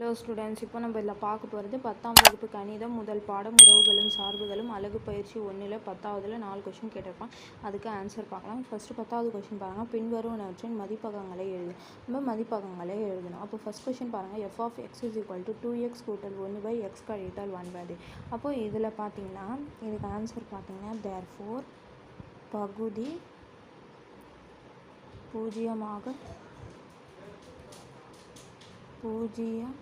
Hello students இப்போ நம்ம இதில் பார்க்க போகிறது பத்தாம் வகுப்பு கணிதம் முதல் பாடம் உறவுகளும் சார்புகளும் அழகு பயிற்சி ஒன்றில் பத்தாவதில் நாலு கொஷின் கேட்டிருப்பான். அதுக்கு ஆன்சர் பார்க்கலாம். ஃபஸ்ட்டு பத்தாவது கொஷின் பாருங்கள் பின்வருவனவற்றின் மதிப்பகங்களை எழுது. நம்ம மதிப்பகங்களை எழுதணும். அப்போ ஃபஸ்ட் கொஷின் பாருங்கள் F of X is equal to two X கூட்டல் ஒன்று பை எக்ஸ் கழித்தால் ஒன் பை அப்போ இதில் பார்த்தீங்கன்னா இதுக்கு ஆன்சர் பார்த்தீங்கன்னா தேர் ஃபோர் பகுதி பூஜ்ஜியமாக பூஜ்ஜியம்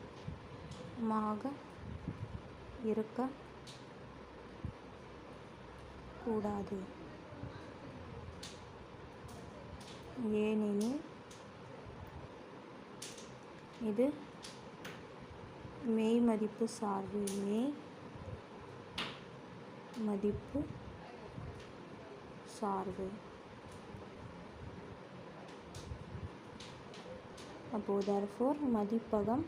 மாக இருக்க கூடாது. ஏனெனில் இது மெய் மதிப்பு சார்பு மெய் மதிப்பு சார்பு. அப்போது தர்ஃபோர் மதிப்பகம்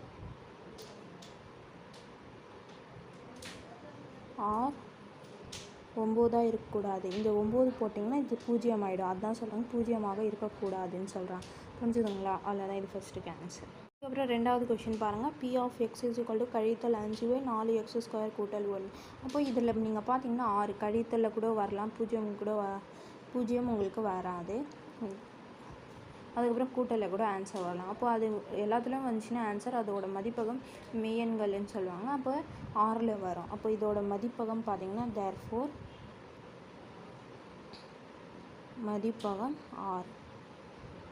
ஆர் ஒம்போதாக இருக்கக்கூடாது. இந்த ஒம்பது போட்டிங்கன்னா இது பூஜ்ஜியம் ஆகிடும் அதுதான் சொல்கிறாங்க பூஜ்ஜியமாக இருக்கக்கூடாதுன்னு சொல்கிறாங்க புரிஞ்சுதுங்களா? அவ்வளோதான் இது ஃபஸ்ட்டு கேன்சர் அதுக்கப்புறம் ரெண்டாவது கொஷின் பாருங்கள் P of X is equal to கழித்தல் அஞ்சு நாலு எக்ஸ் ஸ்கொயர் கூட்டல் ஒன்று. அப்போ இதில் நீங்கள் பார்த்தீங்கன்னா ஆறு. கழித்தலில் கூட வரலாம். பூஜ்ஜியம் கூட வ பூஜ்ஜியம் உங்களுக்கு வராது. அதுக்கப்புறம் கூட்டலில் கூட ஆன்சர் வரலாம். அப்போ அது எல்லாத்துலேயும் வந்துச்சுன்னா ஆன்சர் அதோட மதிப்பகம் மெய்யன்கள்னு சொல்லுவாங்க. அப்போ ஆறில் வரும். அப்போ இதோட மதிப்பகம் பார்த்தீங்கன்னா தேர் ஃபோர் மதிப்பகம் ஆர்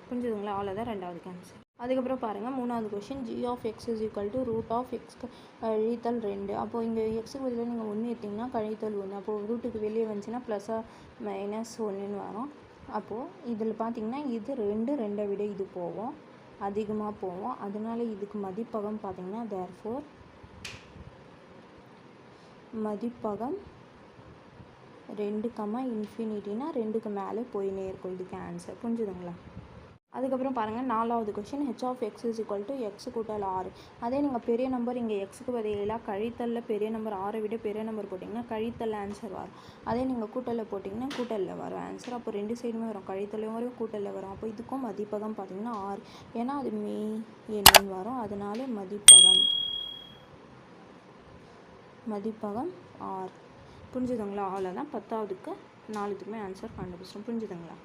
புரிஞ்சுதுங்களா? அவ்வளோதான் ரெண்டாவது கேன்சர் அதுக்கப்புறம் பாருங்கள் மூணாவது question G of X is equal to root of X கழித்தல் ரெண்டு. அப்போது இங்கே எக்ஸுக்கு பதிலாக நீங்கள் ஒன்று எடுத்திங்கன்னா கழித்தல் ஒன்று அப்போது ரூட்டுக்கு வெளியே வந்துச்சுன்னா ப்ளஸ்ஸாக மைனஸ் ஒன்றுன்னு வரும். அப்போது இதில் பார்த்திங்கன்னா இது ரெண்டு ரெண்டை விட இது போகும். அதிகமாக போகும். அதனால இதுக்கு மதிப்பகம் பார்த்திங்கன்னா தேர் ஃபோர் மதிப்பகம் ரெண்டு கம்மா இன்ஃபினிட்டினா ரெண்டுக்கு மேலே போயினே இருக்கும். இதுக்கு ஆன்சர் புரிஞ்சுதுங்களா? அதுக்கப்புறம் பாருங்கள் நாலாவது question H of X is equal to X கூட்டல் ஆறு அதே நீங்கள் பெரிய நம்பர் இங்கே எக்ஸுக்கு பதிலாக கழித்தலில் பெரிய நம்பர் ஆறை விட பெரிய நம்பர் போட்டிங்கன்னா கழித்தல் ஆன்சர் வரும். அதே நீங்கள் கூட்டலில் போட்டிங்கன்னா கூட்டலில் வரும் ஆன்சர் அப்போ ரெண்டு சைடுமே வரும். கழித்தலையும் வரும் கூட்டலில் வரும். அப்போ இதுக்கும் மதிப்பகம் பார்த்திங்கன்னா ஆறு ஏன்னா அது மெய் எண்ணுன்னு வரும். அதனால மதிப்பகம் மதிப்பகம் ஆறு புரிஞ்சுதுங்களா? அவ்வளோதான் பத்தாவதுக்கு நாலுத்துக்குமே ஆன்சர் கண்டுபிடிச்சோம் புரிஞ்சுதுங்களா?